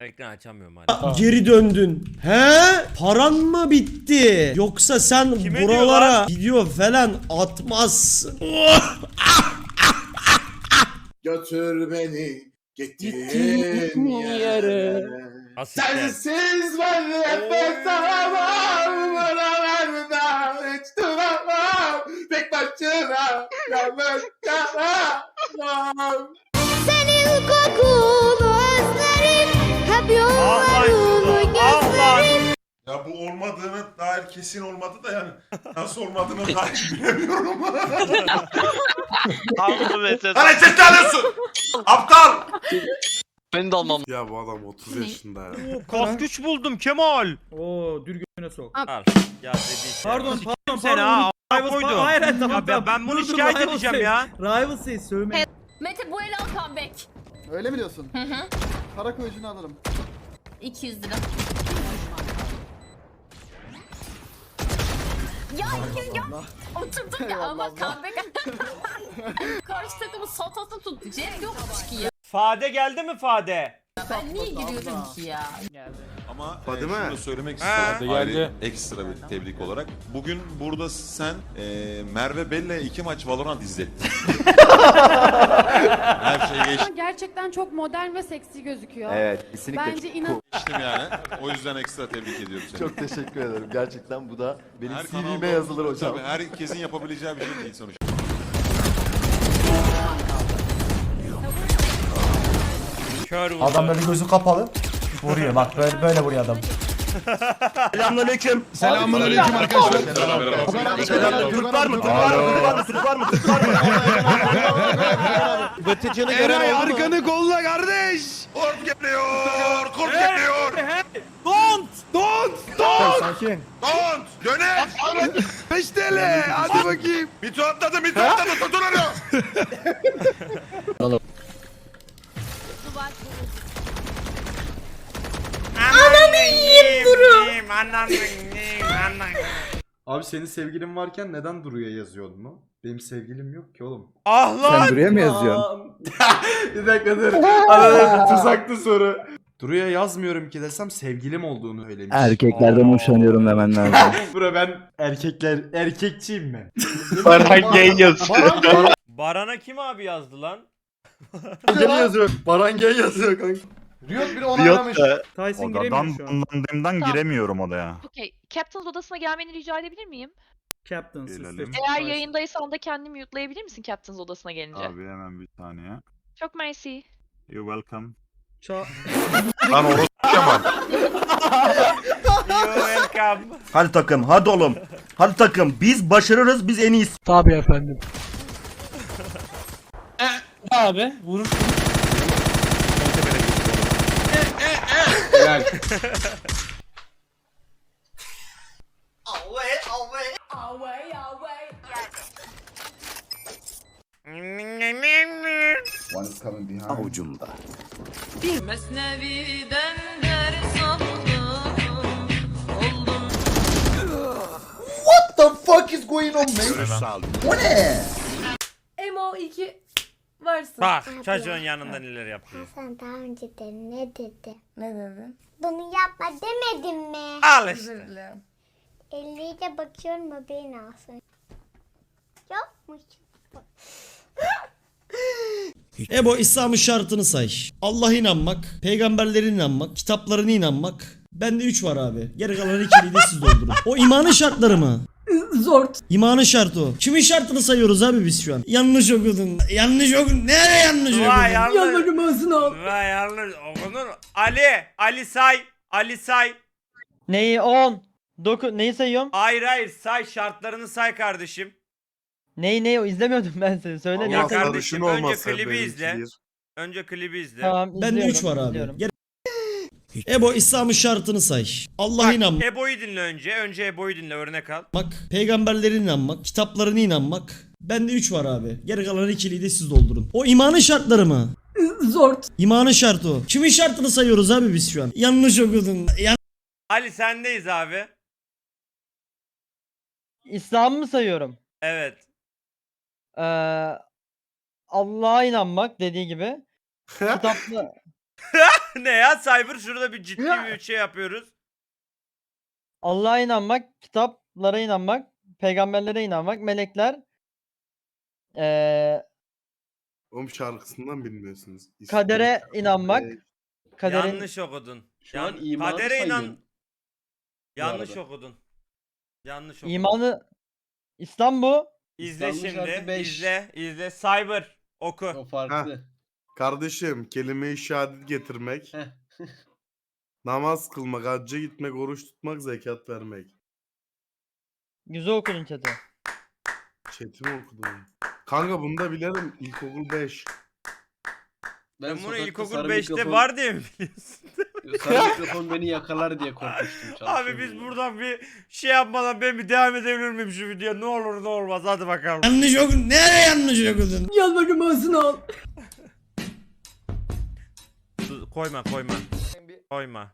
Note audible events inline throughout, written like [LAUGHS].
Ekran açamıyorum hala. Geri döndün. He? Paran mı bitti? Yoksa sen Kime buralara video falan atmazsın. Götür beni gittiğin yere. Sensiz ben nefes alamam. Buralarda hiç duramam. Tek başına yalnız kalamam. Senin kokunu Ya bu olmadığını dair kesin olmadı da yani nasıl olmadığını dair [LAUGHS] bilemiyorum. Aldım mesela. Lan sesli alıyorsun! Aptal! Beni de almam. Ya bu adam 30 yaşında ya. Oo, Kas güç buldum Kemal. Oo dürgüne sok. Al. Ya dediği şey. Pardon pardon Seni ha, pardon. a- koydu. Hayır hayır tamam Ya ben, tamam. ben bunu Dur, dur, şikayet edeceğim ya. Rival say sövme. Mete bu el al comeback. Öyle mi diyorsun? Hı hı. Para koyucunu alırım. 200 lira. Ya 200 ya. Oturdum ya [LAUGHS] ama comeback. [LAUGHS] Karşı takımın saltasını tuttu. Cep yokmuş ki ya. Fade geldi mi Fade? Ben niye giriyordum ki ya? Ama Fadime. e, şunu da söylemek Ha. istedim. Ayrı ekstra bir tebrik olarak. Bugün burada sen e, Merve Belle'ye iki maç Valorant izlettin. [LAUGHS] Her şey geçtim Gerçekten çok modern ve seksi gözüküyor Evet, kesinlikle. Bence inan yani. O yüzden ekstra tebrik ediyorum seni. Çok teşekkür ederim. Gerçekten bu da benim Her CV'me kanalda- yazılır hocam. Tabii herkesin yapabileceği bir şey değil sonuçta. Kör vurdu. Adam böyle gözü kapalı. Vuruyor bak böyle böyle vuruyor adam. Selamünaleyküm. Selamünaleyküm arkadaşlar. Türk var mı? Türk var mı? Türk var mı? Türk var mı? Türk var mı? Batıcını Eray arkanı kolla kardeş. Kort geliyor. Kort geliyor. Don't! Don't. Don't. Sakin. Don't. Döner. 5 TL. Hadi bakayım. Mito atladı. Mito atladı. Tutun onu. [LAUGHS] Ananı yiyeyim duru. Ananı yiyeyim ananı. Abi senin sevgilin varken neden Duru'ya yazıyordun mu? Benim sevgilim yok ki oğlum. Ah lan. Duru'ya mı yazıyorsun? [LAUGHS] bir dakika dur. Arada tuzaklı soru. Duru'ya yazmıyorum ki desem sevgilim olduğunu söylemiş. Erkeklerden hoşlanıyorum demen lazım. [LAUGHS] Bura ben erkekler erkekçiyim ben. Baran gay yazıyor. Baran'a kim abi yazdı lan? Gay yazıyor. Baran gay yazıyor kanka. Riot biri onaylamış. Tyson giremiyor şu an. bunlandığımdan giremiyorum odaya. Okey Captain's odasına gelmeni rica edebilir miyim? Captain system. Eğer yayındaysan da kendini mute'layabilir misin Captain's odasına gelince? hemen bir saniye. Çok mersi. You welcome. Ça [LAUGHS] Lan orası Kemal. [LAUGHS] You welcome. Hadi takım. Hadi oğlum. Hadi takım. Biz başarırız. Biz en iyisi. Tabii efendim. [LAUGHS] abi vurur. One is coming behind. Avucumda. Bir mesneviden ders aldım. Oldum. What the fuck is going on man? Bu ne? Emo 2 varsın. Bak çocuğun yanında neler yapıyor. Sen daha önce de ne dedi? Ne dedin? Bunu yapma demedim mi? Al işte. Özür dilerim. Elliye de bakıyorum haberin olsun. Yokmuş. Ebo İslam'ın şartını say. Allah'a inanmak, peygamberlerine inanmak, kitaplarına inanmak. Bende 3 var abi. Geri kalan ikiliyi de siz doldurun. O imanın şartları mı? Zor. İmanın şartı o. Kimin şartını sayıyoruz abi biz şu an? Yanlış okudun. Yanlış okudun. Nereye yanlış okudun? Vay yanlış. Yanlarım ağzına al. Vay yanlış. Okunur. Ali. Ali say. Ali say. Neyi 10? 9 neyi sayıyorum? Hayır hayır say şartlarını say kardeşim. Neyi neyi izlemiyordum ben seni. Söyle sayıyorum? kardeşim önce klibi izle. Önce klibi izle. Tamam Bende izliyorum, 3 var abi. izliyorum. Geri- Ebo İslam'ın şartını say. Allah'a Bak, inanmak, Ebo'yu dinle önce. Önce Ebo'yu dinle örnek al. peygamberlerine inanmak, kitaplarına inanmak. Bende 3 var abi. Geri kalan ikiliyi de siz doldurun. O imanın şartları mı? Zor. İmanın şartı o. Kimin şartını sayıyoruz abi biz şu an? Yanlış okudun. Yan- Ali sendeyiz abi. İslam'ı mı sayıyorum? Evet. Ee, Allah'a inanmak dediği gibi. [LAUGHS] Kitapla... [LAUGHS] [LAUGHS] ne ya Cyber şurada bir ciddi bir şey yapıyoruz. Allah'a inanmak, kitaplara inanmak, peygamberlere inanmak, melekler, eee Oğlum şarkısından bilmiyorsunuz. kadere inanmak, kaderin Yanlış okudun. Şu an Yan- imanı kadere inan. Yanlış arada. okudun. Yanlış okudun. imanı İslam bu. İzle şarkı şimdi. beş. İzle. izle. Cyber oku. O farklı. Kardeşim kelime-i şehadet getirmek. Heh. namaz kılmak, hacca gitmek, oruç tutmak, zekat vermek. Güzel okudun chat'i. Chatimi okudum. Kanka bunu da bilirim. İlkokul 5. Ben bunu sokakta ilkokul sarı 5'te mikrofon- var diye mi biliyorsun? Sarı [LAUGHS] mikrofon beni yakalar diye korkmuştum. Abi biz buradan bir şey yapmadan ben bir devam edebilir miyim şu videoya? Ne olur ne olmaz hadi bakalım. Yanlış okudun. Nereye yanlış okudun? Yaz bakayım ağzını al. Koyma koyma. Koyma.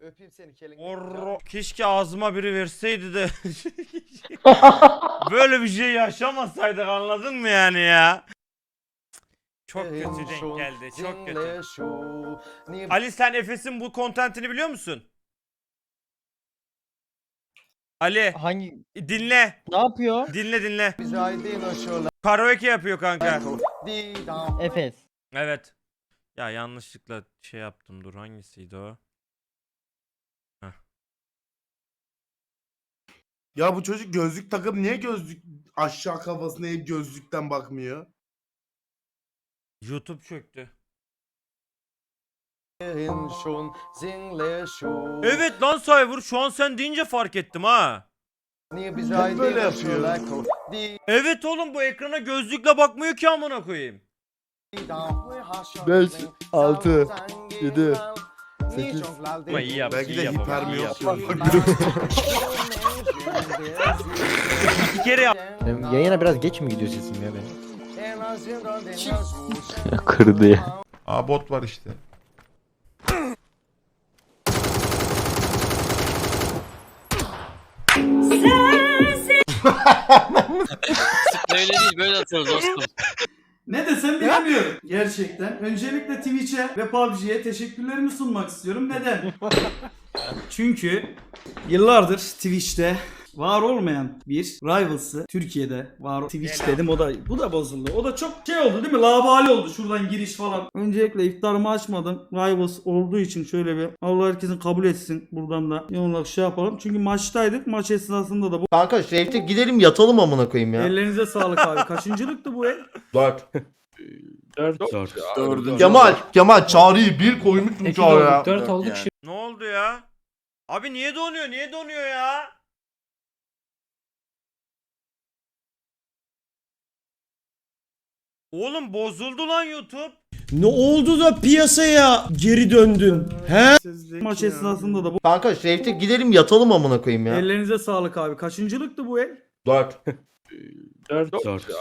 Öpeyim seni kelin. Orro. Keşke ağzıma biri verseydi de. [LAUGHS] Böyle bir şey yaşamasaydık anladın mı yani ya? Çok kötü denk geldi. Çok kötü. Ali sen Efes'in bu kontentini biliyor musun? Ali Hangi dinle. ne yapıyor? Dinle dinle. Karaoke yapıyor kanka. Efes. Evet. Ya yanlışlıkla şey yaptım dur hangisiydi o? Ya bu çocuk gözlük takıp niye gözlük aşağı kafasına hep gözlükten bakmıyor? YouTube çöktü. Evet. Evet lan Cyber şu an sen deyince fark ettim ha. Niye Hep böyle yapıyor. Evet oğlum bu ekrana gözlükle bakmıyor ki amına koyayım. 5, 6, 7, 8. Ama iyi yap. Belki iyi de yap ama, hiper mi iyi yok? yap. [LAUGHS] İki kere yap. Yayına biraz geç mi gidiyor sesim ya benim? [LAUGHS] Kırdı ya. Aa bot var işte. [LAUGHS] Öyle değil böyle atıyoruz dostum. Ne desem bilemiyorum gerçekten. Öncelikle Twitch'e ve PUBG'ye teşekkürlerimi sunmak istiyorum. Neden? [LAUGHS] Çünkü yıllardır Twitch'te var olmayan bir rivals'ı Türkiye'de var Twitch dedim o da bu da bozuldu. O da çok şey oldu değil mi? Labali oldu şuradan giriş falan. Öncelikle iftarımı açmadım. Rivals olduğu için şöyle bir Allah herkesin kabul etsin buradan da. Yoğunluk şey yapalım. Çünkü maçtaydık. Maç esnasında da bu. Kanka Şerif'te gidelim yatalım amına koyayım ya. Ellerinize sağlık abi. [LAUGHS] Kaçıncılıktı bu el? 4. 4. [LAUGHS] Kemal, Kemal çağrıyı bir koymuşsun çağrıya. 4 olduk şimdi. Ne oldu ya? Abi niye donuyor? Niye donuyor ya? Oğlum bozuldu lan YouTube. Ne oldu da piyasaya geri döndün? He? Maç esnasında da bu. Kanka Şerif'te gidelim yatalım amına koyayım ya. Ellerinize sağlık abi. Kaçıncılıktı bu el? 4. 4.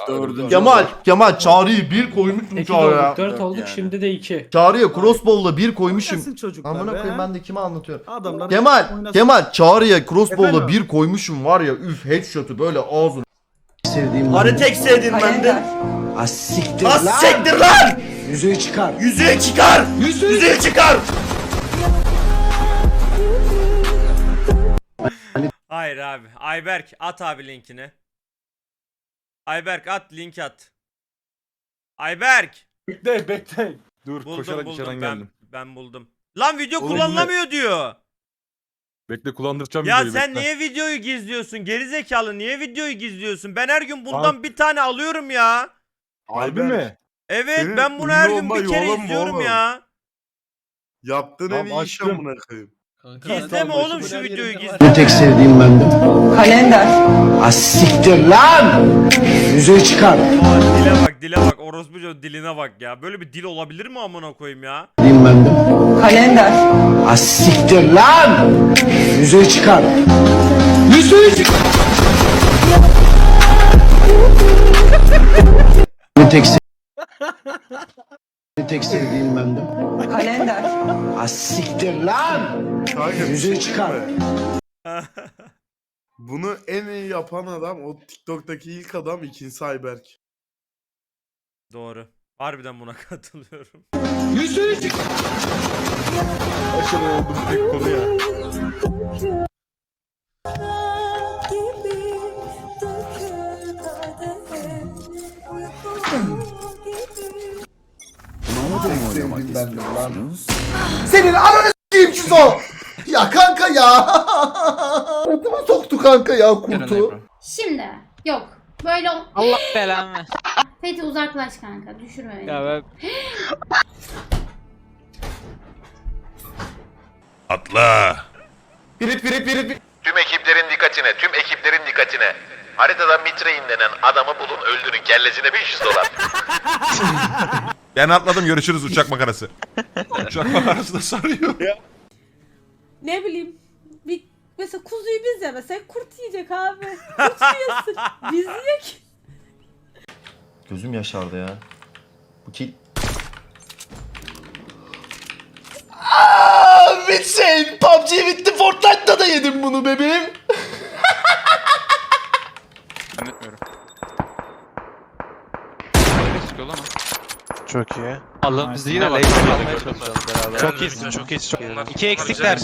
[LAUGHS] Kemal, Kemal çağrıyı bir koymuşsun çağrıya. 4 olduk şimdi de 2. Çağrıya crossbow'la bir koymuşum. Gelsin çocuklar Amına be. koyayım ben de kime anlatıyorum. Adamlar Kemal, oynasın. Kemal çağrıya crossbow'la Efendim? bir koymuşum var ya üf headshot'u böyle ağzını. Hani tek sevdiğin benden? Az siktir lan! Yüzüğü çıkar. Yüzüğü çıkar! Yüzüğü çıkar! Hayır abi. Ayberk at abi linkini. Ayberk at link at. Ayberk. Bekle bekle. Dur Buldum buldum ben, ben buldum. Lan video Oğlum bu ne? kullanılamıyor diyor. Bekle kullandıracağım Ya sen niye videoyu gizliyorsun? Gerizekalı niye videoyu gizliyorsun? Ben her gün bundan bir tane alıyorum ya. Harbi mi? Evet Senin ben bunu ünlü her gün olma bir kere yolun mu izliyorum oğlum? ya. Yaptığın en iyi iş amına koyayım. Gizleme oğlum şu videoyu gizle. Tek sevdiğim bendim. Kalender. Az siktir lan. Yüzüğü çıkar. Aa, dile bak dile bak orospuca diline bak ya. Böyle bir dil olabilir mi amına koyayım ya? Sevdiğim bendim. Kalender. Az siktir lan. Yüzüğü çıkar. Yüzüğü çıkar. Tek Tek sevdiğim bendim. Kalender. Az siktir lan. Kanka Yüzüğü şey çıkar. [LAUGHS] Bunu en iyi yapan adam o TikTok'taki ilk adam ikinci Ayberk. Doğru. Harbiden buna [LAUGHS] katılıyorum. Senin ananı s**eyim Şizo. Ya kanka ya. Altıma soktu kanka ya kurtu. Şimdi yok. Böyle Allah belanı. [LAUGHS] Fethi uzaklaş kanka. Düşürme beni. ben [GASPS] Atla. Pirit pirit pirit. Tüm ekiplerin dikkatine, tüm ekiplerin dikkatine. Haritada Mitrein denen adamı bulun öldürün kellesine 500 dolar. [LAUGHS] Ben atladım görüşürüz uçak makarası. uçak makarası da sarıyor. Ne bileyim. Bir, mesela kuzuyu biz yemesek kurt yiyecek abi. Kurt yiyorsun. Biz yiyek. Gözüm yaşardı ya. Bu kill. Aa, bitsin. PUBG bitti. Fortnite'da da yedim bunu bebeğim. Çok iyi. Allah biz yine bak. Çok iyisin, çok iyisin. İki eksikler.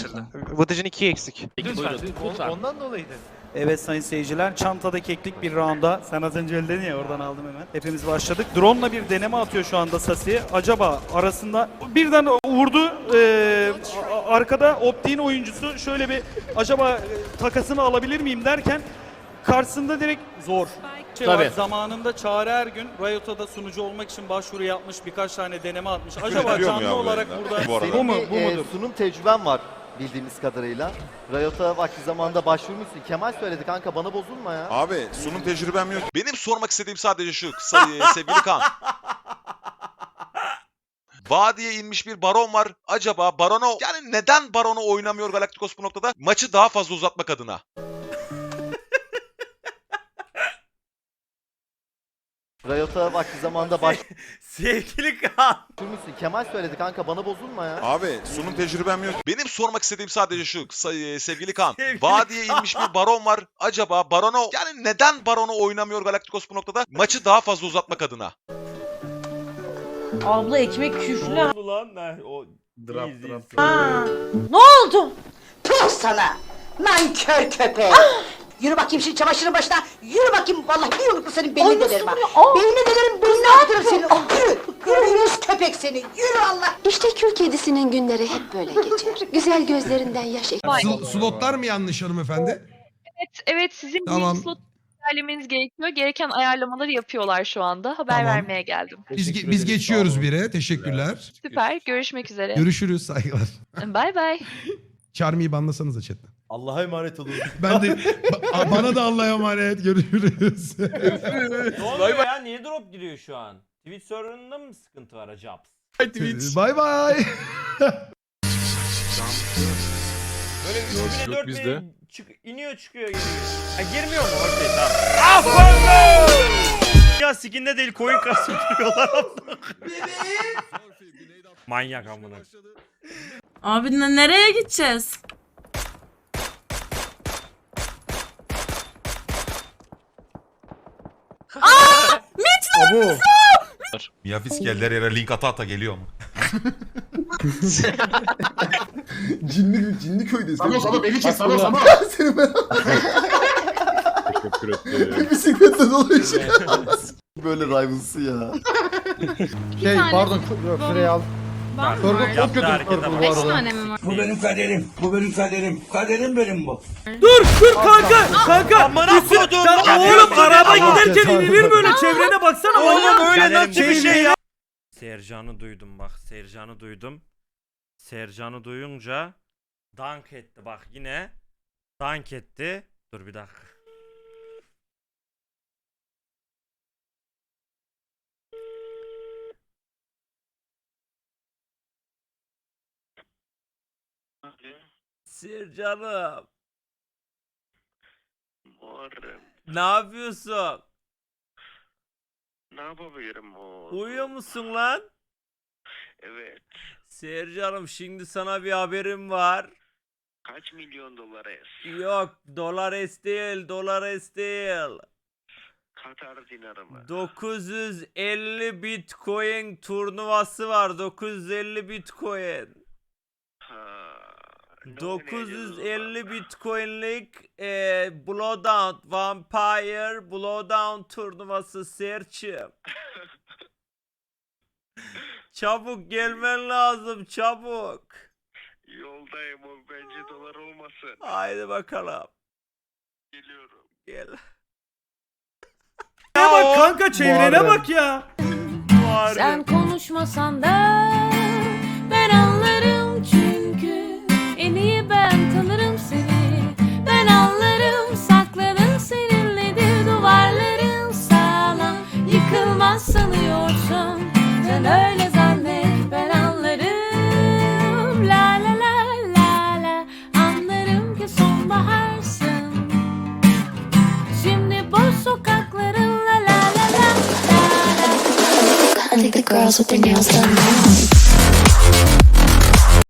Vıdıcın iki eksik. Ondan dolayıydı. Evet sayın seyirciler çantada keklik bir rounda. Sen az önce öyle dedin ya oradan aldım hemen. Hepimiz başladık. Drone'la bir deneme atıyor şu anda Sasi. Acaba arasında birden vurdu. Ee, arkada optiğin oyuncusu şöyle bir acaba e, takasını alabilir miyim derken karşısında direkt zor. Şey var, Tabii. zamanında Çağrı Ergün Riot'a da sunucu olmak için başvuru yapmış. Birkaç tane deneme atmış. Acaba Biliyor mu canlı ya bu olarak yayında? burada Bu arada. bu mu bu mudur? sunum tecrüben var bildiğimiz kadarıyla. Riot'a vakti zamanında başvurmuşsun. Kemal söyledi kanka bana bozulma ya. Abi sunum tecrübem yok. Benim sormak istediğim sadece şu. Say- [LAUGHS] sevgili Kaan. Vadiye inmiş bir baron var. Acaba barona yani neden baronu oynamıyor Galacticos bu noktada? Maçı daha fazla uzatmak adına. Riot'a vakti zamanında Sevgili Kaan. başvurmuşsun. Kemal söyledi kanka bana bozulma ya. Abi sunum tecrübem yok. Benim sormak istediğim sadece şu. Say- sevgili Kaan. Sevgili Vadiye inmiş bir baron var. Acaba barona yani neden baronu oynamıyor Galacticos bu noktada? Maçı daha fazla uzatmak adına. Abla ekmek küflü. Ne oldu lan? Ne? O Drop, iyi. drop. Ne oldu? Tuh sana. Nankör köpek. Yürü bakayım şimdi çamaşırın başına. Yürü bakayım. Vallahi bir yumruklu senin beynine delerim ha. Beynine delerim. Beynine attırırım seni. Yürü. Yürü yürü köpek seni. Yürü Allah. İşte kül kedisinin günleri hep böyle geçer. [LAUGHS] Güzel gözlerinden yaş slotlar mı yanlış hanımefendi? Evet, evet sizin Tamam. bir slot ilerlemeniz gerekiyor. Gereken ayarlamaları yapıyorlar şu anda. Haber Tamam. vermeye geldim. Biz, biz geçiyoruz bire. Teşekkürler. Süper. Görüşmek üzere. Görüşürüz saygılar. Bay bay. Charmy'yi banlasanıza chatten. Allah'a emanet olun. [LAUGHS] Ben de ba- bana da Allah'a emanet. Görüşürüz. Ne oluyor ya? Niye drop giriyor şu an? Twitch serverında mı sıkıntı var acaba? Bay bay. Böyle 3004 bizde. Çık, iniyor çıkıyor geliyor. Ha girmiyor mu? Okey tamam. Aferin! Ya skinde değil coin kasıp duruyorlar. [LAUGHS] Manyak amına. Abi nereye gideceğiz? Miyafis geldi her yere link ata ata geliyor mu? [LAUGHS] cinli, cinli köydesin. Sana sana beni kes sana sana. [LAUGHS] Seni ben... Bir [LAUGHS] bisikletle dolaşıyor. Böyle rivalsı ya. Şey pardon Şuraya al. Ben Turgut çok kötü harekete Turgut bak. bu arada. tane mi var? Bu benim kaderim. Bu benim kaderim. Kaderim benim bu. Dur dur kanka kanka. Üstüne- Ya oğlum araba giderken inilir böyle çevrene baksana. Oğlum öyle nasıl bir şey ya? Sercan'ı duydum bak. Sercan'ı duydum. Sercan'ı duyunca dank etti bak yine. Dank etti. Dur bir dakika. Sercan'ım. Ne yapıyorsun? Ne yapabilirim o? Uyuyor musun lan? Evet. Sercan'ım şimdi sana bir haberim var. Kaç milyon dolara Yok dolar es değil dolar es değil. Katar dinarı mı? 950 Bitcoin turnuvası var. 950 Bitcoin. Ha. 950 Bitcoin'lik e, Bloodhound Vampire Bloodhound turnuvası Serçim. [LAUGHS] çabuk gelmen lazım çabuk. Yoldayım o bence dolar olmasın. Haydi bakalım. Geliyorum. Gel. Ne bak kanka çevrene bak ya. Sen konuşmasan da ben anlarım çünkü